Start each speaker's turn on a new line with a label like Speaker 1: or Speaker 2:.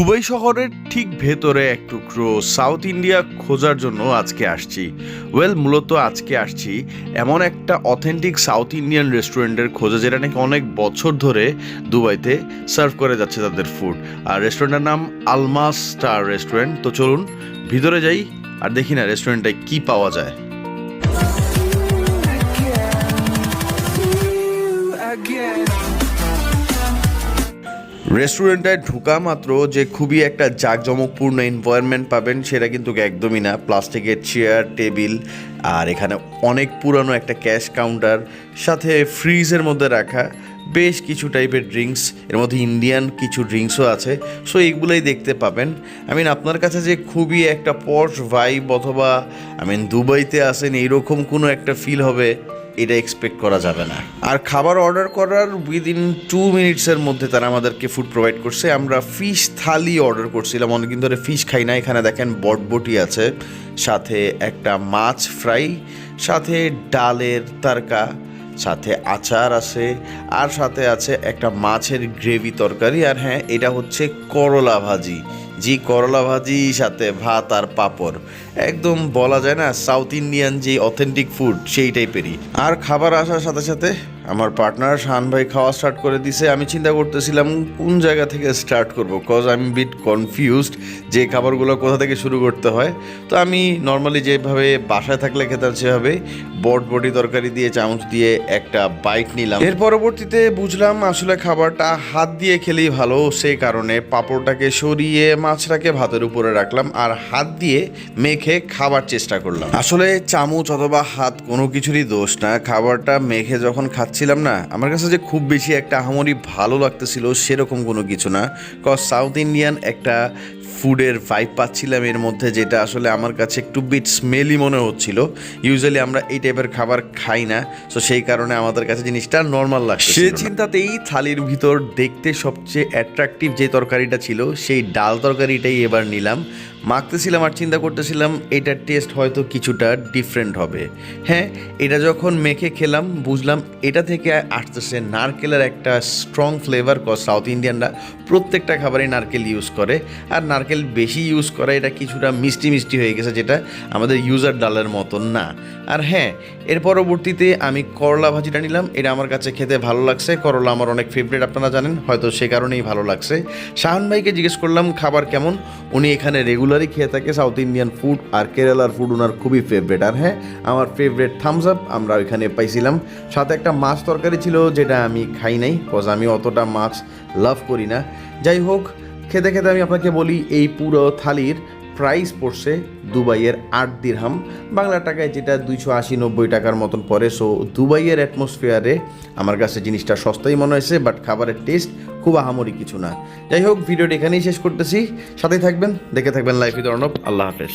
Speaker 1: Dubai শহরের ঠিক ভেতরে এক টুকরো সাউথ ইন্ডিয়া খোঁজার জন্য আজকে আসছি। ওয়েল, মূলত আজকে আসছি এমন একটা অথেন্টিক সাউথ ইন্ডিয়ান রেস্টুরেন্টের খোঁজে, যেটা নাকি অনেক বছর ধরে দুবাইতে সার্ভ করে যাচ্ছে তাদের ফুড আর রেস্টুরেন্টের নাম আলমা স্টার রেস্টুরেন্ট। তো চলুন, ভিতরে যাই আর দেখি না রেস্টুরেন্টে কি পাওয়া যায়।
Speaker 2: Again.
Speaker 1: রেস্টুরেন্টটায় ঢোকা মাত্র যে খুবই একটা জাঁকজমকপূর্ণ এনভায়রনমেন্ট পাবেন, সেটা কিন্তু একদমই না। প্লাস্টিকের চেয়ার টেবিল আর এখানে অনেক পুরানো একটা ক্যাশ কাউন্টার সাথে ফ্রিজের মধ্যে রাখা, বেশ কিছু টাইপের ড্রিঙ্কস এর মধ্যে ইন্ডিয়ান কিছু ড্রিঙ্কসও আছে। সো এইগুলোই দেখতে পাবেন। আই মিন আপনার কাছে যে খুবই একটা পশ ভাইব অথবা আই মিন দুবাইতে আসেন, এইরকম কোনো একটা ফিল হবে এটা এক্সপেক্ট করা যাবে না। আর খাবার অর্ডার করার উইদিন টু মিনিটসের মধ্যে তারা আমাদেরকে ফুড প্রোভাইড করছে। আমরা ফিশ থালি অর্ডার করছিলাম। অনেকদিন ধরে ফিশ খাই না। এখানে দেখেন বটবটি আছে, সাথে একটা মাছ ফ্রাই সাথে ডালের তারকা, সাথে আচার আছে, আর সাথে আছে একটা মাছের গ্রেভি তরকারি। আর হ্যাঁ এটা হচ্ছে করলা ভাজি। জি, করলা ভাজি, সাথে ভাত আর পাঁপড়। একদম বলা যায় না, সাউথ ইন্ডিয়ান যে অথেন্টিক ফুড সেই টাইপেরই আর খাবার আসার সাথে সাথে আমার পার্টনার শাহান ভাই খাওয়া স্টার্ট করে দিছে। আমি চিন্তা করতেছিলাম, কোন জায়গা থেকে স্টার্ট করব? কজ আমি বিট কনফিউজড যে খাবারগুলো কোথা থেকে শুরু করতে হয়। তো আমি নর্মালি যেভাবে বাসায় থাকলে খেতাম সেভাবে বট বটি তরকারি দিয়ে, চামচ দিয়ে একটা বাইট নিলাম। এর পরবর্তীতে বুঝলাম আসলে খাবারটা হাত দিয়ে খেলেই ভালো। সেই কারণে পাঁপড়টাকে সরিয়ে, মাছটাকে ভাতের উপরে রাখলাম আর হাত দিয়ে মেখে খাবার চেষ্টা করলাম। আসলে চামচ অথবা হাত কোনো কিছুরই দোষ না। খাবারটা মেখে যখন খাচ্ছিলাম না আমার কাছে যে খুব বেশি একটা আহামরি ভালো লাগতেছিল সেরকম কোনো কিছু না। কজ সাউথ ইন্ডিয়ান একটা ফুডের ভাইব পাচ্ছিলাম এর মধ্যে যেটা আসলে আমার কাছে একটু বিট স্মেলি মনে হচ্ছিল। ইউজুয়ালি আমরা এই টাইপের খাবার খাই না তো সেই কারণে আমাদের কাছে জিনিসটা নর্মাল লাগছে সে চিন্তাতেই থালির ভিতর দেখতে সবচেয়ে অ্যাট্রাকটিভ যে তরকারিটা ছিল সেই ডাল তরকারিটাই এবার নিলাম। মাখতেছিলাম আর চিন্তা করতেছিলাম, এটার টেস্ট হয়তো কিছুটা ডিফারেন্ট হবে। হ্যাঁ এটা যখন মেখে খেলাম, বুঝলাম এটা থেকে আসতেছে নারকেলের একটা স্ট্রং ফ্লেভার কজ সাউথ ইন্ডিয়ানরা প্রত্যেকটা খাবারে নারকেল ইউজ করে। আর নারকেল বেশি ইউজ করে, এটা কিছুটা মিষ্টি মিষ্টি হয়ে গেছে, যেটা আমাদের ইউজার ডালের মতন না। আর হ্যাঁ এর পরবর্তীতে আমি করলা ভাজিটা নিলাম, এটা আমার কাছে খেতে ভালো লাগছে। করলা আমার অনেক ফেভারিট আপনারা জানেন, হয়তো সে কারণেই ভালো লাগছে। শাহান ভাইকে জিজ্ঞেস করলাম, খাবার কেমন? উনি এখানে রেগুলারই খেয়ে থাকে সাউথ ইন্ডিয়ান ফুড আর কেরালার ফুড ওনার খুবই ফেভারেট আর হ্যাঁ আমার ফেভারেট থামস আপ আমরা ওইখানে পাইছিলাম। সাথে একটা মাছ তরকারি ছিল যেটা আমি খাই নাই কজ আমি অতটা মাছ লাভ করি না। যাই হোক, খেতে খেতে আমি আপনাকে বলি এই পুরো থালির প্রাইস পড়ছে দুবাইয়ের আট দিরহাম বাংলা টাকায় যেটা দুইশো আশি নব্বই টাকার মতন পড়ে সো দুবাইয়ের অ্যাটমসফিয়ারে আমার কাছে জিনিসটা সস্তাই মনে হয়েছে বাট খাবারের টেস্ট খুব আহামরি কিছু না। যাই হোক ভিডিওটি এখানেই শেষ করতেছি। সাথেই থাকবেন, দেখে থাকবেন লাইফ উইথ অর্ণব আল্লাহ হাফেজ।